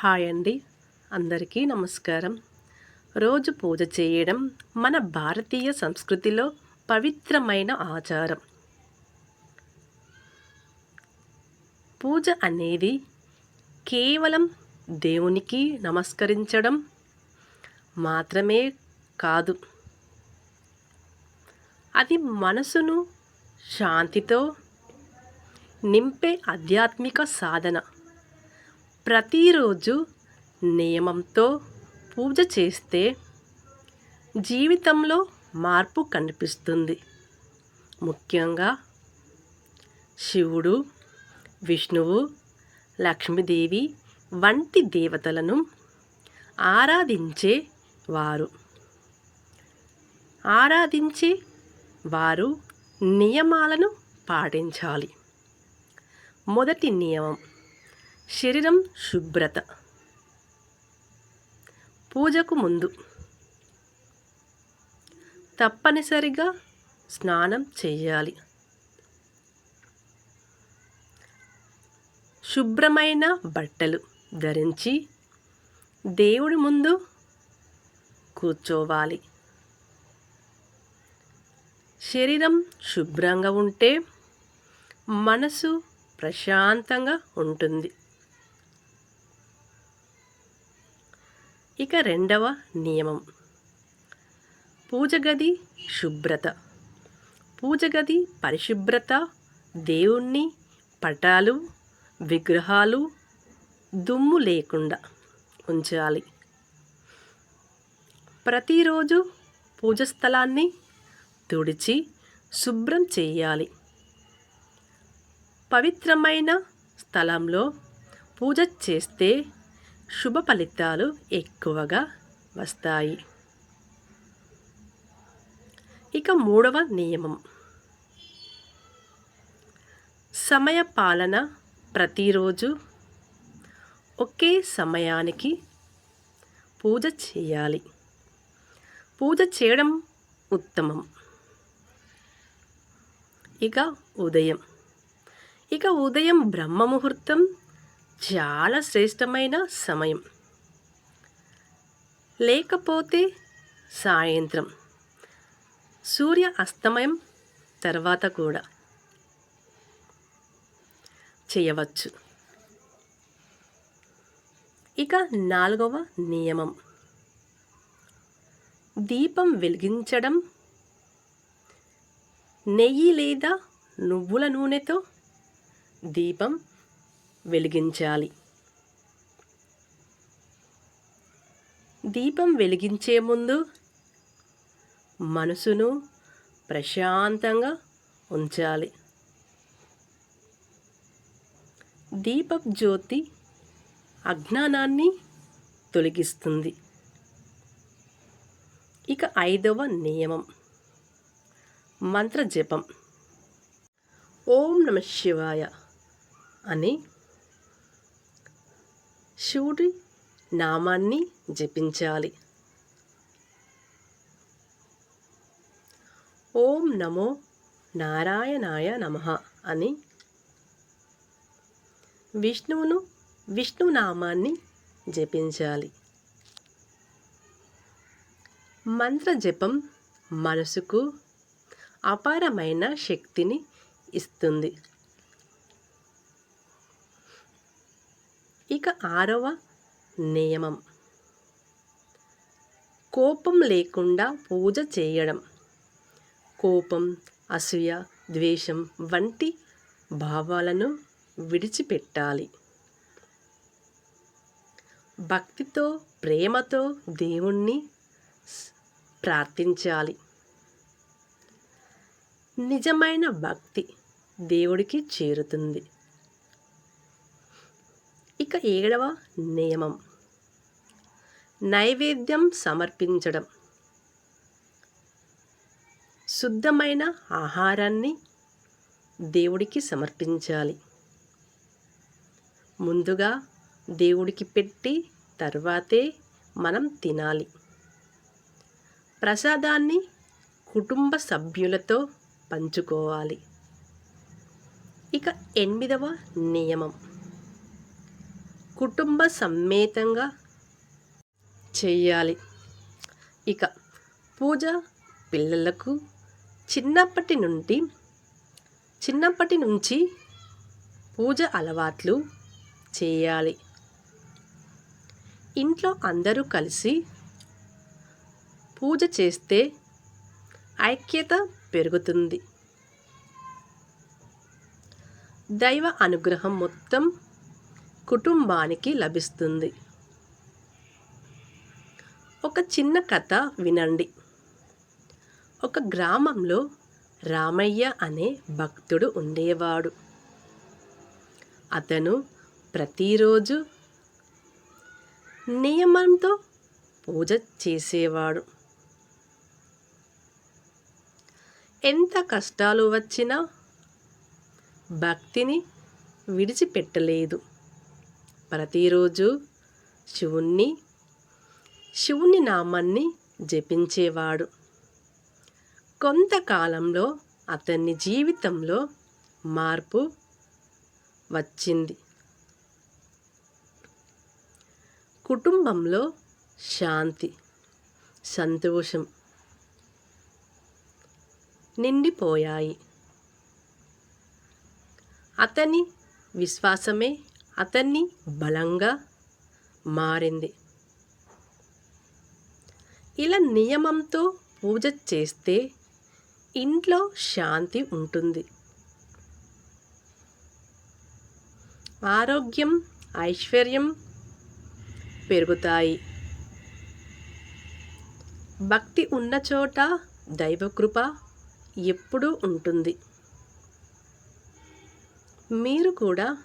Hi అండి. అందరికీ నమస్కారం. రోజు పూజ చేయడం మన భారతీయ సంస్కృతిలో పవిత్రమైన ఆచారం. పూజ అనేది కేవలం దేవునికి నమస్కరించడం మాత్రమే కాదు. అది మనసును శాంతితో నింపే ఆధ్యాత్మిక సాధన. ప్రతిరోజు నియమంతో పూజ చేస్తే జీవితంలో మార్పు కనిపిస్తుంది. ముఖ్యంగా శివుడు విష్ణువు లక్ష్మీదేవి వంటి దేవతలను ఆరాధించే వారు. ఆరాధించే వారు నియమాలను పాటించాలి. మొదటి నియమం శరీరం శుభ్రత. పూజకు ముందు తప్పనిసరిగా స్నానం చేయాలి. శుభ్రమైన బట్టలు ధరించి దేవుడి ముందు కూర్చోవాలి. శరీరం శుభ్రంగా ఉంటే మనసు ప్రశాంతంగా ఉంటుంది. ఇక రెండవ నియమం. పూజగది శుభ్రత. పూజ గది పరిశుభ్రత దేవుణ్ణి పటాలు విగ్రహాలు దుమ్ము లేకుండా ఉంచాలి. ప్రతిరోజు పూజ స్థలాన్ని తుడిచి శుభ్రం చేయాలి. పవిత్రమైన స్థలంలో పూజ చేస్తే శుభ ఫలితాలు ఎక్కువగా వస్తాయి. ఇక మూడవ నియమం. సమయ పాలన ప్రతిరోజు ఒకే సమయానికి పూజ చేయాలి. పూజ చేయడం ఉత్తమం. ఇక ఉదయం. ఇక ఉదయం బ్రహ్మ ముహూర్తం చాలా శ్రేష్టమైన సమయం. లేకపోతే సాయంత్రం. సూర్య అస్తమయం తర్వాత కూడా. చేయవచ్చు. ఇక నాలుగవ నియమం. దీపం వెలిగించడం నెయ్యి లేదా నువ్వుల నూనెతో దీపం వెలిగించాలి. దీపం వెలిగించే ముందు మనసును ప్రశాంతంగా ఉంచాలి. దీప జ్యోతి అజ్ఞానాన్ని తొలగిస్తుంది. ఇక ఐదవ నియమం. మంత్ర జపం ఓం నమ శివాయ అని శివుడి నామాన్ని జపించాలి. ఓం నమో నారాయణాయ నమ అని విష్ణువును విష్ణు నామాన్ని జపించాలి. మంత్ర జపం మనసుకు అపారమైన శక్తిని ఇస్తుంది. ఇక ఆరవ నియమం. కోపం లేకుండా పూజ చేయడం. కోపం అసూయ ద్వేషం వంటి భావాలను విడిచిపెట్టాలి. భక్తితో ప్రేమతో దేవుణ్ణి ప్రార్థించాలి. నిజమైన భక్తి దేవుడికి చేరుతుంది. ఇక ఏడవ నియమం. నైవేద్యం సమర్పించడం. శుద్ధమైన ఆహారాన్ని దేవుడికి సమర్పించాలి. ముందుగా దేవుడికి పెట్టి తర్వాతే మనం తినాలి. ప్రసాదాన్ని కుటుంబ సభ్యులతో పంచుకోవాలి. ఇక ఎనిమిదవ నియమం. కుటుంబ సమేతంగా చేయాలి ఇక పూజ పిల్లలకు చిన్నప్పటి నుండి చిన్నప్పటి నుంచి పూజ అలవాట్లు చేయాలి. ఇంట్లో అందరూ కలిసి పూజ చేస్తే ఐక్యత పెరుగుతుంది. దైవ అనుగ్రహం మొత్తం కుటుంబానికి లభిస్తుంది. ఒక చిన్న కథ వినండి. ఒక గ్రామంలో రామయ్య అనే భక్తుడు ఉండేవాడు. అతను ప్రతిరోజు నియమంతో పూజ చేసేవాడు. ఎంత కష్టాలు వచ్చినా భక్తిని విడిచిపెట్టలేదు. ప్రతిరోజు శివుణ్ణి శివుని నామాన్ని జపించేవాడు. కొంతకాలంలో అతని జీవితంలో మార్పు వచ్చింది. కుటుంబంలో శాంతి సంతోషం నిండిపోయాయి. అతని విశ్వాసమే అతన్ని బలంగా మారింది. ఇలా నియమంతో పూజ చేస్తే ఇంట్లో శాంతి ఉంటుంది. ఆరోగ్యం ఐశ్వర్యం పెరుగుతాయి. భక్తి ఉన్న చోట దైవకృప ఎప్పుడూ ఉంటుంది. మీరు కూడా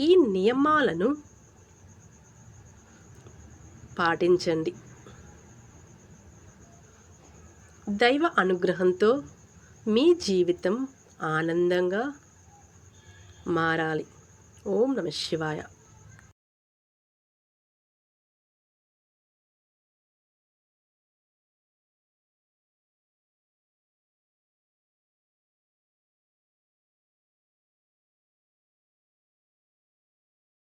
ఈ నియమాలను పాటించండి. దైవ అనుగ్రహంతో మీ జీవితం ఆనందంగా మారాలి. ఓం నమ శివాయ.